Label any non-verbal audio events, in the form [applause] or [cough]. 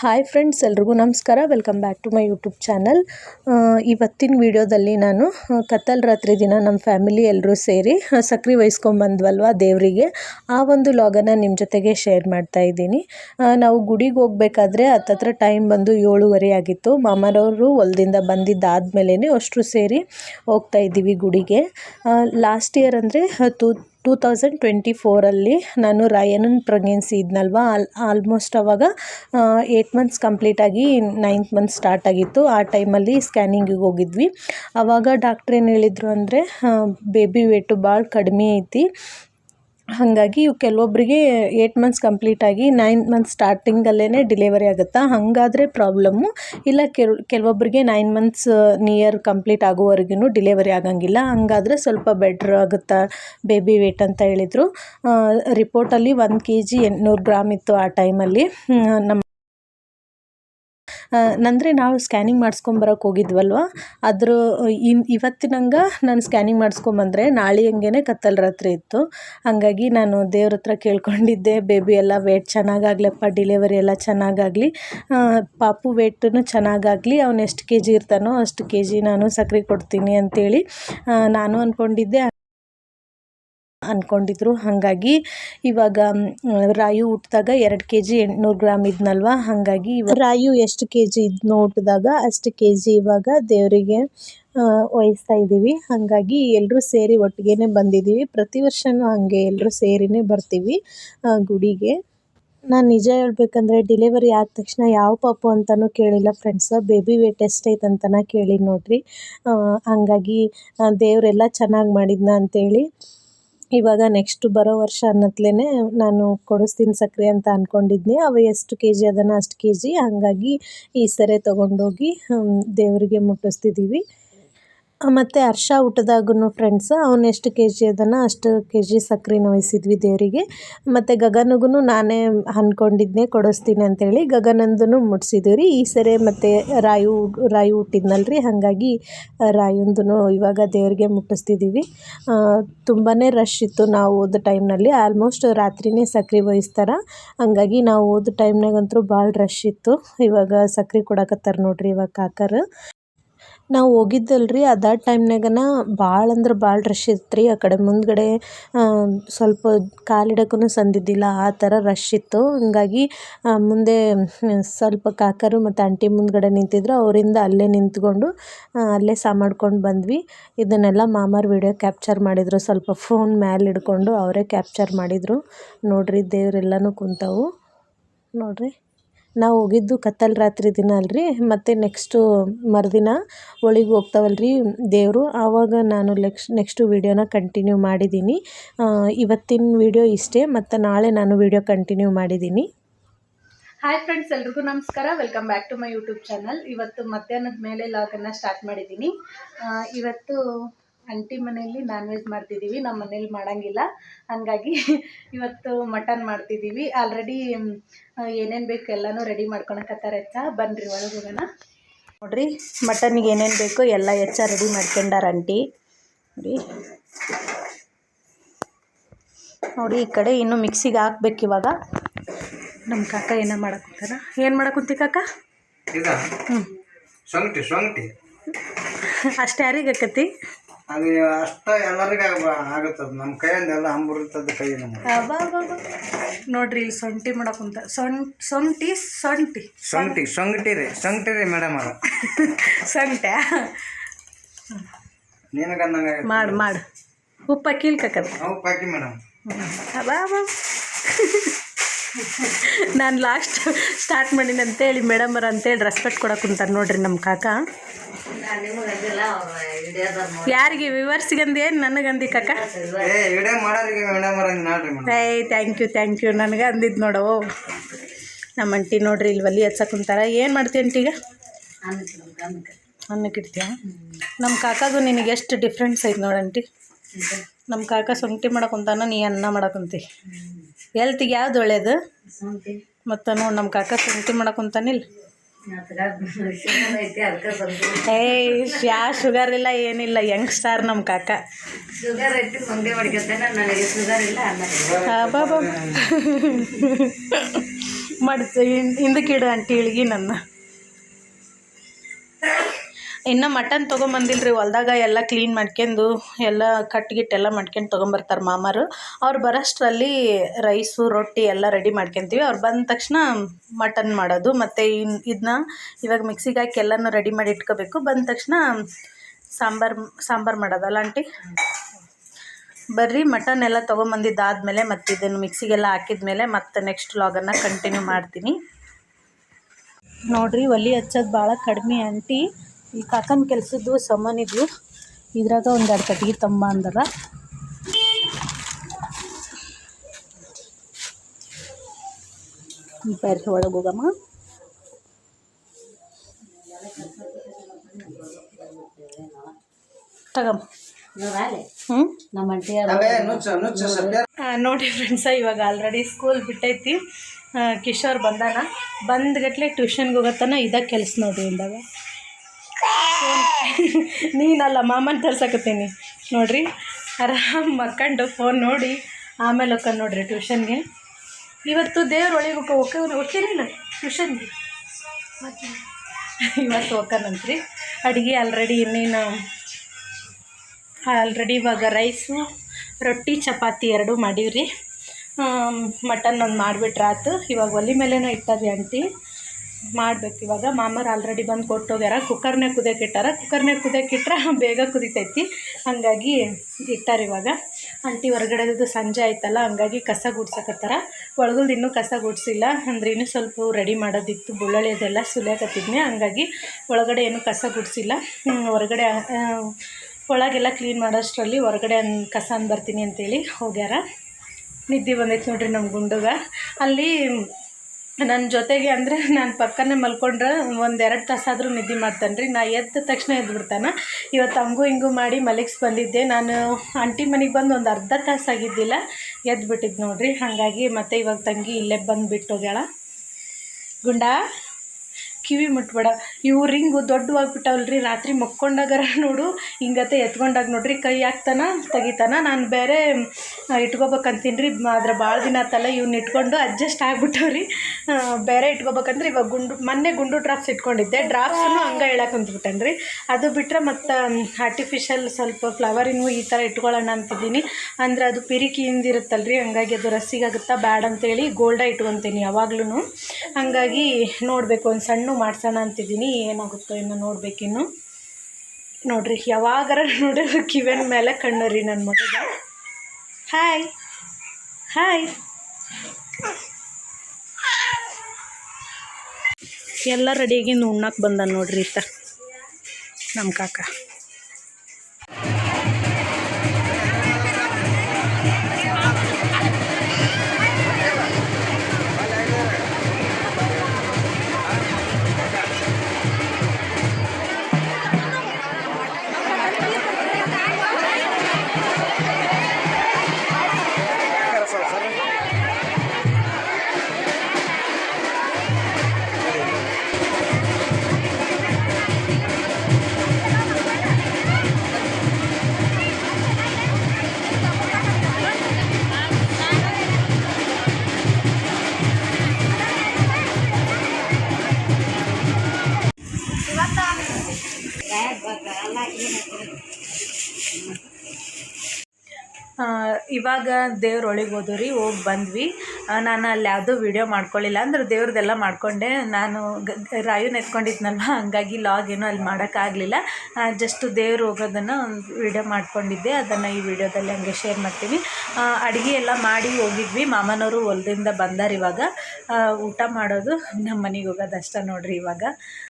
Hi friends, ಎಲ್ರಿಗೂ ನಮಸ್ಕಾರ. Welcome back to my YouTube channel. ಇವತ್ತಿನ ವಿಡಿಯೋದಲ್ಲಿ ನಾನು ಕತ್ತಲ್ ರಾತ್ರಿ ದಿನ ನಮ್ಮ ಫ್ಯಾಮಿಲಿ ಎಲ್ಲರೂ ಸೇರಿ ಸಕ್ರಿ ವಹಿಸ್ಕೊಂಬಂದ್ವಲ್ವ ದೇವರಿಗೆ, ಆ ಒಂದು ಲಾಗನ್ನು ನಿಮ್ಮ ಜೊತೆಗೆ ಶೇರ್ ಮಾಡ್ತಾ ಇದ್ದೀನಿ. ನಾವು ಗುಡಿಗೆ ಹೋಗ್ಬೇಕಾದ್ರೆ ಹತ್ತತ್ರ ಟೈಮ್ ಬಂದು ಏಳುವರೆ ಆಗಿತ್ತು. ಮಾಮರವರು ಹೊಲದಿಂದ ಬಂದಿದ್ದಾದ್ಮೇಲೆ ಅಷ್ಟರು ಸೇರಿ ಹೋಗ್ತಾ ಇದ್ದೀವಿ ಗುಡಿಗೆ. ಲಾಸ್ಟ್ ಇಯರ್ ಅಂದರೆ ಟೂ ಟೂ ತೌಸಂಡ್ ಟ್ವೆಂಟಿ ಫೋರಲ್ಲಿ ನಾನು ರಾಯಣ್ಣನ ಪ್ರೆಗ್ನೆನ್ಸಿ ಇದ್ನಲ್ವ? ಆಲ್ ಆಲ್ಮೋಸ್ಟ್ ಅವಾಗ ಏಯ್ಟ್ ಮಂತ್ಸ್ ಕಂಪ್ಲೀಟಾಗಿ ನೈನ್ತ್ ಮಂತ್ ಸ್ಟಾರ್ಟ್ ಆಗಿತ್ತು. ಆ ಟೈಮಲ್ಲಿ ಸ್ಕ್ಯಾನಿಂಗಿಗೆ ಹೋಗಿದ್ವಿ. ಆವಾಗ ಡಾಕ್ಟ್ರ್ ಏನು ಹೇಳಿದರು ಅಂದರೆ ಬೇಬಿ ವೇಟು ಭಾಳ ಕಡಿಮೆ ಐತಿ. ಹಾಗಾಗಿ ಇವು ಕೆಲವೊಬ್ಬರಿಗೆ ಏಯ್ಟ್ ಮಂತ್ಸ್ ಕಂಪ್ಲೀಟಾಗಿ ನೈನ್ ಮಂತ್ಸ್ ಸ್ಟಾರ್ಟಿಂಗಲ್ಲೇ ಡಿಲೆವರಿ ಆಗುತ್ತಾ? ಹಾಗಾದರೆ ಪ್ರಾಬ್ಲಮ್ಮು ಇಲ್ಲ ಕೆಲ್ ಕೆಲವೊಬ್ಬರಿಗೆ ನೈನ್ ಮಂತ್ಸ್ ನಿಯರ್ ಕಂಪ್ಲೀಟ್ ಆಗೋವರೆಗೂ ಡಿಲೆವರಿ ಆಗಂಗಿಲ್ಲ. ಹಂಗಾದ್ರೆ ಸ್ವಲ್ಪ ಬೆಟ್ರ್ ಆಗುತ್ತಾ? ಬೇಬಿ ವೇಟ್ ಅಂತ ಹೇಳಿದರು. ರಿಪೋರ್ಟಲ್ಲಿ ಒಂದು ಕೆ ಜಿ ಎಂಟುನೂರು ಗ್ರಾಮ್ ಇತ್ತು ಆ ಟೈಮಲ್ಲಿ ನಮ್ಮ ಅಂದರೆ ನಾವು ಸ್ಕ್ಯಾನಿಂಗ್ ಮಾಡಿಸ್ಕೊಂಬರಕ್ಕೆ ಹೋಗಿದ್ವಲ್ವ? ಅದ್ರ ಇನ್ ಇವತ್ತಿನಂಗೆ ನಾನು ಸ್ಕ್ಯಾನಿಂಗ್ ಮಾಡ್ಸ್ಕೊಂಬಂದರೆ ನಾಳೆ ಹಂಗೆ ಕತ್ತಲ ರಾತ್ರಿ ಇತ್ತು. ಹಾಗಾಗಿ ನಾನು ದೇವ್ರ ಹತ್ರ ಕೇಳ್ಕೊಂಡಿದ್ದೆ ಬೇಬಿ ಎಲ್ಲ ವೇಟ್ ಚೆನ್ನಾಗಾಗ್ಲಪ್ಪ ಡಿಲೆವರಿ ಎಲ್ಲ ಚೆನ್ನಾಗಾಗಲಿ. ಪಾಪು ವೇಟನ್ನು ಚೆನ್ನಾಗಾಗಲಿ ಅವ್ನು ಎಷ್ಟು ಕೆ ಜಿ ಇರ್ತಾನೋ ಅಷ್ಟು ಕೆ ಜಿ ನಾನು ಸಕ್ರೆ ಕೊಡ್ತೀನಿ ಅಂತೇಳಿ ಆ, ನಾನು ಅಂದ್ಕೊಂಡಿದ್ದೆ ಅಂದ್ಕೊಂಡಿದ್ರು ಹಾಗಾಗಿ ಇವಾಗ ರಾಯು ಹುಟ್ಟಿದಾಗ ಎರಡು ಕೆ ಜಿ ಎಂಟುನೂರು ಗ್ರಾಮ್ ಇದ್ನಲ್ವ? ಹಾಗಾಗಿ ಇವ- ರಾಯು ಎಷ್ಟು ಕೆ ಜಿ ಇದ್ನೋ ಹುಟ್ಟಿದಾಗ ಅಷ್ಟು ಕೆ ಜಿ ಇವಾಗ ದೇವರಿಗೆ ವಹಿಸ್ತಾ ಇದ್ದೀವಿ ಹಾಗಾಗಿ ಎಲ್ಲರೂ ಸೇರಿ ಒಟ್ಟಿಗೆ ಬಂದಿದ್ದೀವಿ ಪ್ರತಿ ವರ್ಷವೂ ಹಾಗೆ ಎಲ್ಲರೂ ಸೇರಿನೇ ಬರ್ತೀವಿ ಗುಡಿಗೆ. ನಾನು ನಿಜ ಹೇಳ್ಬೇಕಂದ್ರೆ ಡೆಲಿವರಿ ಆದ ತಕ್ಷಣ ಯಾವ ಪಾಪು ಅಂತಲೂ ಕೇಳಿಲ್ಲ ಫ್ರೆಂಡ್ಸ್. ಬೇಬಿ ವೇಟ್ ಎಷ್ಟೈತೆ ಅಂತಲೇ ಕೇಳಿ ನೋಡ್ರಿ. ಹಂಗಾಗಿ ದೇವರೆಲ್ಲ ಚೆನ್ನಾಗಿ ಮಾಡಿದ್ನ ಅಂತೇಳಿ. ಇವಾಗ ನೆಕ್ಸ್ಟ್ ಬರೋ ವರ್ಷ ಅನ್ನತ್ಲೇ ನಾನು ಕೊಡಿಸ್ತೀನಿ ಸಕ್ಕರೆ ಅಂತ ಅಂದ್ಕೊಂಡಿದ್ದೆ ಅವ ಎಷ್ಟು ಕೆ ಜಿ ಅದನ್ನು ಅಷ್ಟು ಕೆ ಜಿ ಹಾಗಾಗಿ ಈ ಸರಿ ತೊಗೊಂಡೋಗಿ ದೇವರಿಗೆ ಮುಟ್ಟಿಸ್ತಿದ್ದೀವಿ ಮತ್ತು ಹರ್ಷ ಹುಟ್ಟಿದಾಗೂ ಫ್ರೆಂಡ್ಸ್ ಅವ್ನು ಎಷ್ಟು ಕೆ ಜಿ ಅದನ್ನು ಅಷ್ಟು ಕೆ ಜಿ ಸಕ್ಕರೆನ ವಹಿಸಿದ್ವಿ ದೇವರಿಗೆ. ಮತ್ತು ಗಗನಿಗೂ ನಾನೇ ಅಂದ್ಕೊಂಡಿದ್ದೆ ಕೊಡಿಸ್ತೀನಿ ಅಂತೇಳಿ ಗಗನಂದನು ಮುಟ್ಸಿದ್ದೀವಿ ರೀ. ಈ ಸರಿ ಮತ್ತು ರಾಯು ರಾಯು ರೀ ಹಾಗಾಗಿ ರಾಯುಂದೂ ಇವಾಗ ದೇವರಿಗೆ ಮುಟ್ಟಿಸ್ತಿದ್ದೀವಿ. ತುಂಬಾ ರಶ್ ಇತ್ತು ನಾವು ಓದೋ ಟೈಮ್ನಲ್ಲಿ ಆಲ್ಮೋಸ್ಟ್ ರಾತ್ರಿನೇ ಸಕ್ಕರೆ ವಹಿಸ್ತಾರೆ ಹಂಗಾಗಿ ನಾವು ಓದೋ ಟೈಮ್ನಾಗಂತೂ ಭಾಳ ರಶ್ ಇತ್ತು. ಇವಾಗ ಸಕ್ಕರೆ ಕೊಡಕತ್ತಾರೆ ನೋಡ್ರಿ ಇವಾಗ ಕಾಕರು. ನಾವು ಹೋಗಿದ್ದಲ್ರಿ, ಅದೇ ಟೈಮ್ನಾಗನ ಭಾಳ ಅಂದ್ರೆ ಭಾಳ ರಶ್ ಇತ್ತು ರೀ ಆ ಕಡೆ ಮುಂದುಗಡೆ ಸ್ವಲ್ಪ ಕಾಲಿಡಕ್ಕೂ ಸಂದಿದ್ದಿಲ್ಲ, ಆ ಥರ ರಶ್ ಇತ್ತು. ಹಂಗಾಗಿ ಮುಂದೆ ಸ್ವಲ್ಪ ಕಾಕರು ಮತ್ತು ಆಂಟಿ ಮುಂದ್ಗಡೆ ನಿಂತಿದ್ರು. ಅವರಿಂದ ಅಲ್ಲೇ ನಿಂತ್ಕೊಂಡು ಅಲ್ಲೇ ಸಾ ಮಾಡ್ಕೊಂಡು ಬಂದ್ವಿ. ಇದನ್ನೆಲ್ಲ ಮಾಮಾರು ವಿಡಿಯೋ ಕ್ಯಾಪ್ಚರ್ ಮಾಡಿದರು. ಸ್ವಲ್ಪ ಫೋನ್ ಮ್ಯಾಲೆ ಹಿಡ್ಕೊಂಡು ಅವರೇ ಕ್ಯಾಪ್ಚರ್ ಮಾಡಿದರು. ನೋಡಿರಿ ದೇವರೆಲ್ಲನೂ ಕುಂತವು. ನೋಡ್ರಿ. ನಾವು ಹೋಗಿದ್ದು ಕತ್ತಲ ರಾತ್ರಿ ದಿನ ಅಲ್ರಿ, ಮತ್ತು ನೆಕ್ಸ್ಟು ಮರುದಿನ ಒಳಗೆ ಹೋಗ್ತಾವಲ್ರಿ ದೇವರು. ಆವಾಗ ನಾನು ನೆಕ್ಸ್ಟ್ ನೆಕ್ಸ್ಟು ವೀಡಿಯೋನ ಕಂಟಿನ್ಯೂ ಮಾಡಿದ್ದೀನಿ ಇವತ್ತಿನ ವಿಡಿಯೋ ಇಷ್ಟೇ, ಮತ್ತು ನಾಳೆ ನಾನು ವೀಡಿಯೋ ಕಂಟಿನ್ಯೂ ಮಾಡಿದ್ದೀನಿ ಹಾಯ್ ಫ್ರೆಂಡ್ಸ್ ಎಲ್ರಿಗೂ ನಮಸ್ಕಾರ. Welcome back to my YouTube channel ಇವತ್ತು ಮಧ್ಯಾಹ್ನದ ಮೇಲೆ ಲಾಗನ್ನು ಸ್ಟಾರ್ಟ್ ಮಾಡಿದ್ದೀನಿ ಇವತ್ತು ಆಂಟಿ ಮನೆಯಲ್ಲಿ ನಾನ್ ವೆಜ್ ಮಾಡ್ತಿದ್ದೀವಿ ನಮ್ಮ ಮನೇಲಿ ಮಾಡೋಂಗಿಲ್ಲ. ಹಾಗಾಗಿ ಇವತ್ತು ಮಟನ್ ಮಾಡ್ತಿದ್ದೀವಿ ಆಲ್ರೆಡಿ ಏನೇನು ಬೇಕು ಎಲ್ಲನೂ ರೆಡಿ ಮಾಡ್ಕೊಳಕತ್ತಾರ ಹೆಚ್ಚ. ಬನ್ನಿರಿ ಒಳಗೆ ಹೋಗೋಣ. ನೋಡ್ರಿ ಮಟನ್ಗೆ ಏನೇನು ಬೇಕು ಎಲ್ಲ ಹೆಚ್ಚ ರೆಡಿ ಮಾಡ್ಕೊಂಡಾರ ಆಂಟಿ ನೋಡಿ ನೋಡಿ ಈ ಕಡೆ ಇನ್ನು ಮಿಕ್ಸಿಗೆ ಹಾಕ್ಬೇಕು ಇವಾಗ. ನಮ್ಮ ಕಾಕ ಏನ ಮಾಡಕ್ಕಂತಾರ ಏನು ಮಾಡಕ್ಕಂತಿ ಕಾಕ? ಹ್ಞೂ ಅಷ್ಟು ಯಾರಿಗೆ ಆಕತಿ ಅದು ಅಷ್ಟ ಎಲ್ಲರಿಗೂ ಆಗತ್ತದ. ನಮ್ಮ ಕೈಯಿಂದ ಎಲ್ಲ ಅಂಬುರುತ್ತದ ಕೈ ನಮ್ಗೆ. ನೋಡ್ರಿ ಇಲ್ಲಿ ಸೊಂಟಿ ಮಾಡಕ್ಕಂತ ಸೊಂ ಸೊಂಟಿ ಸೊಂಟಿ ಸೊಂಗಟಿ ಸೊಂಗಟಿ ರೀ ಸೊಂಗಟಿ ರೀ ಮೇಡಮ್ ಅದ ಸೊಂಟ ನಿನಗಂದಂಗ ಮಾಡು ಮಾಡು. ಉಪ್ಪ ಕೀಳ್ಕಕ್ಕದ ಉಪ್ಪು ಹಾಕಿ ಮೇಡಮ್ ನಾನು ಲಾಸ್ಟ್ ಸ್ಟಾರ್ಟ್ ಮಾಡೀನಿ ಅಂತೇಳಿ ಮೇಡಮರ ಅಂತೇಳಿ ರೆಸ್ಪೆಕ್ಟ್ ಕೊಡಕ್ಕೆ ಕುಂತಾರೆ ನೋಡ್ರಿ ನಮ್ಮ ಕಾಕ. ಯಾರಿಗೆ ವಿವರ್ಸಿಗೆ ಅಂದು ಏನು ನನಗಂದಿ ಕಾಕ? ಏ ವಿಡಿಯೋ ಮಾಡೋರಿಗೆ ಮೇಡಮ್ ಅಂದ್ ನೋಡ್ರಿ ಮೇಡಮ್. ಏಯ್ ಥ್ಯಾಂಕ್ ಯು ಥ್ಯಾಂಕ್ ಯು ನನಗೆ ಅಂದಿದ್ದು ನೋಡವು ನಮ್ಮ ಅಂಟಿ ನೋಡ್ರಿ ಇಲ್ಲಿ ಒಲಿ ಹಚ್ಚ ಕುಂತಾರ. ಏನು ಮಾಡ್ತಿ ಅಂಟಿಗ ಅನ್ನಕ್ಕೆ ಇಡ್ತೀಯ? ನಮ್ಮ ಕಾಕಾಗೂ ನಿನಗೆ ಎಷ್ಟು ಡಿಫ್ರೆನ್ಸ್ ಐತೆ ನೋಡಂಟಿ ನಮ್ಮ ಕಾಕ ಸೊಂಟಿ ಮಾಡಕ್ಕಂತಾನ ನೀ ಅನ್ನ ಮಾಡಕ್ಕಂತಿ ಹೆಲ್ತಿಗೆ ಯಾವ್ದು ಒಳ್ಳೇದು? ಮತ್ತು ನೋಡಿ ನಮ್ಮ ಕಾಕ ಸೊಂಟಿ ಮಾಡಕ್ಕಂತಾನಿಲ್ಲ ಏಯ್ ಯಾ ಶುಗರ್ ಇಲ್ಲ ಏನಿಲ್ಲ ಯಂಗ್ ಸ್ಟಾರ್ ನಮ್ಮ ಕಾಕ. ಶುಗರ್ ಐತಿ ಮುಂದೆ ಹೊಡ್ಕೊತಾನೆ ನನಗೆ ಶುಗರ್ ಇಲ್ಲ ಅನ್ನ. [laughs] ಮಾಡ್ತು ಹಿಂದಕ್ಕೆ ಇಡು ಆಂಟಿ ಇಳ್ಗಿ ನನ್ನ. ಇನ್ನು ಮಟನ್ ತೊಗೊಂಬಂದಿಲ್ರಿ, ಹೊಲ್ದಾಗ ಎಲ್ಲ ಕ್ಲೀನ್ ಮಾಡ್ಕೊಂಡು, ಎಲ್ಲ ಕಟ್ಗಿಟ್ಟು ಎಲ್ಲ ಮಾಡ್ಕೊಂಡು ತೊಗೊಂಬರ್ತಾರೆ ಮಾಮಾರು. ಅವ್ರು ಬರೋಷ್ಟರಲ್ಲಿ ರೈಸು ರೊಟ್ಟಿ ಎಲ್ಲ ರೆಡಿ ಮಾಡ್ಕೊತೀವಿ. ಅವ್ರು ಬಂದ ತಕ್ಷಣ ಮಟನ್ ಮಾಡೋದು. ಮತ್ತು ಇನ್ನು ಇದನ್ನ ಇವಾಗ ಮಿಕ್ಸಿಗೆ ಹಾಕಿ ಎಲ್ಲನೂ ರೆಡಿ ಮಾಡಿ ಇಟ್ಕೋಬೇಕು. ಬಂದ ತಕ್ಷಣ ಸಾಂಬಾರು ಸಾಂಬಾರು ಮಾಡೋದಲ್ಲ ಆಂಟಿ? ಬರ್ರಿ ಮಟನ್ ಎಲ್ಲ ತೊಗೊಂಬಂದಿದ್ದಾದಮೇಲೆ ಮತ್ತು ಇದನ್ನು ಮಿಕ್ಸಿಗೆಲ್ಲ ಹಾಕಿದ್ಮೇಲೆ ಮತ್ತೆ ನೆಕ್ಸ್ಟ್ ಲಾಗನ್ನು ಕಂಟಿನ್ಯೂ ಮಾಡ್ತೀನಿ. ನೋಡ್ರಿ, ಒಲಿ ಹಚ್ಚೋದು ಭಾಳ ಕಡಿಮೆ ಆಂಟಿ. ಈ ಕಾಕನ ಕೆಲಸದ್ದು ಸಾಮಾನಿದ್ವು ಇದ್ರಾಗ ಒಂದು ಎರಡು ಕಟ್ಟಿಗೆ ತಂಬ ಅಂದಾರ. ಬರ್ರಿ ಒಳಗೆ ಹೋಗಮ್ಮ. ತಗಮ್ಮ. ನೋಡಿ ಫ್ರೆಂಡ್ಸ ಇವಾಗ ಆಲ್ರೆಡಿ ಸ್ಕೂಲ್ ಬಿಟ್ಟೈತಿ. ಆ, ಕಿಶೋರ್ ಬಂದಾನ. ಬಂದ್ಗಟ್ಲೆ ಟ್ಯೂಷನ್ಗೆ ಹೋಗತ್ತಾನ ಇದ ಕೆಲಸ ನೋಡ್ರಿ ಇಂದಾಗ [laughs] ನೀನಲ್ಲ ಮಾಮನ ತರ್ಸಕತ್ತೀನಿ. ನೋಡ್ರಿ, ಆರಾಮ್ ಮಕ್ಕಂಡು ಫೋನ್ ನೋಡಿ, ಆಮೇಲೆ ಹೋಗ್ಕ ನೋಡ್ರಿ ಟ್ಯೂಷನ್ಗೆ ಇವತ್ತು ದೇವ್ರ ಒಳಗೆ ಹೋಗ ಹೋಗ್ತೀನಿಲ್ಲ ಟ್ಯೂಷನ್ಗೆ ಇವತ್ತು ಹೋಗ್ಕನಂತ್ರಿ ಅಡುಗೆ ಆಲ್ರೆಡಿ ಇನ್ನೇನು ಆಲ್ರೆಡಿ ಇವಾಗ ರೈಸು ರೊಟ್ಟಿ, ಚಪಾತಿ ಎರಡು ಮಾಡೀವ್ರಿ. ಮಟನ್ ಒಂದು ಮಾಡಿಬಿಟ್ರೆ ಆತು ಇವಾಗ ಒಲೆ ಮೇಲೇನೋ ಇಟ್ಟಾರಿ ಆಂಟಿ. ಮಾಡ್ಬೇಕು. ಇವಾಗ ಮಾಮರು ಆಲ್ರೆಡಿ ಬಂದು ಕೊಟ್ಟೋಗ್ಯಾರ ಕುಕ್ಕರ್ನೇ ಕುಕ್ಕರ್ನಾಗ ಕುದಿಯಕ್ಕೆ ಇಟ್ಟಾರ ಬೇಗ ಕುದಿತೈತಿ. ಹಾಗಾಗಿ ಇಟ್ಟಾರ ಇವಾಗ. ಆಂಟಿ ಹೊರಗಡೆದು ಸಂಜೆ ಆಯ್ತಲ್ಲ, ಹಂಗಾಗಿ ಕಸ ಗುಡ್ಸಕತ್ತಾರ. ಒಳಗಲ್ದು ಇನ್ನೂ ಕಸ ಗುಡ್ಸಿಲ್ಲ. ಅಂದ್ರೆ ಇನ್ನೂ ಸ್ವಲ್ಪ ರೆಡಿ ಮಾಡೋದಿತ್ತು. ಬುಳ್ಳಳ್ಳಿ ಅದೆಲ್ಲ ಸುಲಿಯಾಕತ್ತಿದ್ನಿ. ಹಂಗಾಗಿ ಒಳಗಡೆ ಏನು ಕಸ ಗುಡಿಸಿಲ್ಲ. ಹೊರಗಡೆ ಒಳಗೆಲ್ಲ ಕ್ಲೀನ್ ಮಾಡೋಷ್ಟರಲ್ಲಿ ಹೊರಗಡೆ ಕಸ ಅಂದ್ ಬರ್ತೀನಿ ಅಂತೇಳಿ ಹೋಗ್ಯಾರ. ನಿದ್ದೆ ಬಂದೈತೆ ನೋಡ್ರಿ ನಮ್ಮ ಗುಂಡುಗ. ಅಲ್ಲಿ ನನ್ನ ಜೊತೆಗೆ ಅಂದರೆ ನಾನು ಪಕ್ಕನೇ ಮಲ್ಕೊಂಡ್ರೆ ಒಂದು ಎರಡು ತಾಸಾದರೂ ನಿದ್ದೆ ಮಾಡ್ತಾನೆ ರೀ ನಾ ಎದ್ದ ತಕ್ಷಣ ಎದ್ದು ಬಿಡ್ತಾನೆ. ಇವತ್ತು ಹಂಗೂ ಹಿಂಗೂ ಮಾಡಿ ಮಲಗಿಸಿ ಬಂದಿದ್ದೆ. ನಾನು ಆಂಟಿ ಮನೆಗೆ ಬಂದು ಒಂದು ಅರ್ಧ ತಾಸು ಆಗಿದ್ದಿಲ್ಲ. ನೋಡಿರಿ ನೋಡ್ರಿ. ಹಾಗಾಗಿ ಮತ್ತೆ ಇವಾಗ ತಂಗಿ ಇಲ್ಲೇ ಬಂದು ಬಿಟ್ಟೋಗ್ಯಾಳ. ಗುಂಡಾ? ಕಿವಿ ಮುಟ್ಬೇಡ. ಇವು ರಿಂಗು ದೊಡ್ಡವಾಗ್ಬಿಟ್ಟವಲ್ರಿ, ರಾತ್ರಿ ಮಕ್ಕೊಂಡಾಗಾರ ನೋಡು. ಹಿಂಗತೆ ಎತ್ಕೊಂಡಾಗ ನೋಡ್ರಿ, ಕೈ ಹಾಕ್ತಾನ, ತೆಗಿತಾನ. ನಾನು ಬೇರೆ ಇಟ್ಕೋಬೇಕಂತೀನಿ ರೀ ಅದ್ರ ಭಾಳ ದಿನ ಆತಲ್ಲ, ಇವ್ನ ಇಟ್ಕೊಂಡು ಅಡ್ಜಸ್ಟ್ ಆಗ್ಬಿಟ್ಟವ್ರಿ. ಬೇರೆ ಇಟ್ಕೋಬೇಕಂದ್ರೆ ಇವಾಗ ಗುಂಡು, ಮೊನ್ನೆ ಗುಂಡು ಡ್ರಾಪ್ಸ್ ಇಟ್ಕೊಂಡಿದ್ದೆ. ಡ್ರಾಪ್ಸನ್ನು ಹಂಗೆ ಹೇಳಕ್ಕಂತ್ಬಿಟ್ಟೇನೆ ರೀ ಅದು ಬಿಟ್ಟರೆ ಮತ್ತು ಆರ್ಟಿಫಿಷಿಯಲ್ ಸ್ವಲ್ಪ ಫ್ಲವರಿನೂ ಈ ಥರ ಇಟ್ಕೊಳ್ಳೋಣ ಅಂತಿದ್ದೀನಿ. ಅಂದ್ರೆ ಅದು ಪಿರಿಕಿಯಿಂದ ಇರುತ್ತಲ್ರಿ ಹಂಗಾಗಿ ಅದು ರಸಿಗಾಗುತ್ತಾ ಬ್ಯಾಡ್ ಅಂತೇಳಿ ಗೋಲ್ಡ ಇಟ್ಕೊತೀನಿ ಯಾವಾಗ್ಲೂ ಹಂಗಾಗಿ ನೋಡಬೇಕು, ಒಂದು ಸಣ್ಣ ಮಾಡ್ಸೋಣ ಅಂತಿದ್ದೀನಿ, ಏನಾಗುತ್ತೋ ಇನ್ನು ನೋಡಬೇಕಿನ್ನು ನೋಡ್ರಿ, ಯಾವಾಗಾರ ನೋಡಿದ್ರು ಕಿವಿನ ಮೇಲೆ ಕಣ್ಣು ರೀ ನನ್ನ ಮಗದ ಹಾಯ್ ಹಾಯ್ ಎಲ್ಲ ರೆಡಿಯಾಗಿ ಉಣ್ಣಕ್ಕೆ ಬಂದ ನೋಡ್ರಿ ಇತ್ತ ನಮ್ಮ ಕಾಕ. ಇವಾಗ ದೇವ್ರ ಒಳಗೆ ಹೋದ್ರಿ ಹೋಗಿ ಬಂದ್ವಿ. ನಾನು ಅಲ್ಲಿ ಯಾವುದೂ ವೀಡಿಯೋ ಮಾಡ್ಕೊಳ್ಳಿಲ್ಲ ಅಂದ್ರೆ ದೇವ್ರದ್ದೆಲ್ಲ ಮಾಡಿಕೊಂಡೆ. ನಾನು ರಾಯು ಎತ್ಕೊಂಡಿದ್ನಲ್ವ ಹಂಗಾಗಿ ಲಾಗ್ ಏನೂ ಅಲ್ಲಿ ಮಾಡೋಕ್ಕಾಗಲಿಲ್ಲ. ಜಸ್ಟ್ ದೇವ್ರು ಹೋಗೋದನ್ನು ಒಂದು ವೀಡಿಯೋ ಮಾಡ್ಕೊಂಡಿದ್ದೆ. ಅದನ್ನು ಈ ವಿಡಿಯೋದಲ್ಲಿ ಹಂಗೆ ಶೇರ್ ಮಾಡ್ತೀನಿ. ಅಡುಗೆ ಎಲ್ಲ ಮಾಡಿ ಹೋಗಿದ್ವಿ. ಮಾಮನವರು ಹೊಲದಿಂದ ಬಂದಾರ ಇವಾಗ. ಊಟ ಮಾಡೋದು ನಮ್ಮ ಮನೆಗೆ ಹೋಗೋದು ಅಷ್ಟೇ ನೋಡ್ರಿ ಇವಾಗ.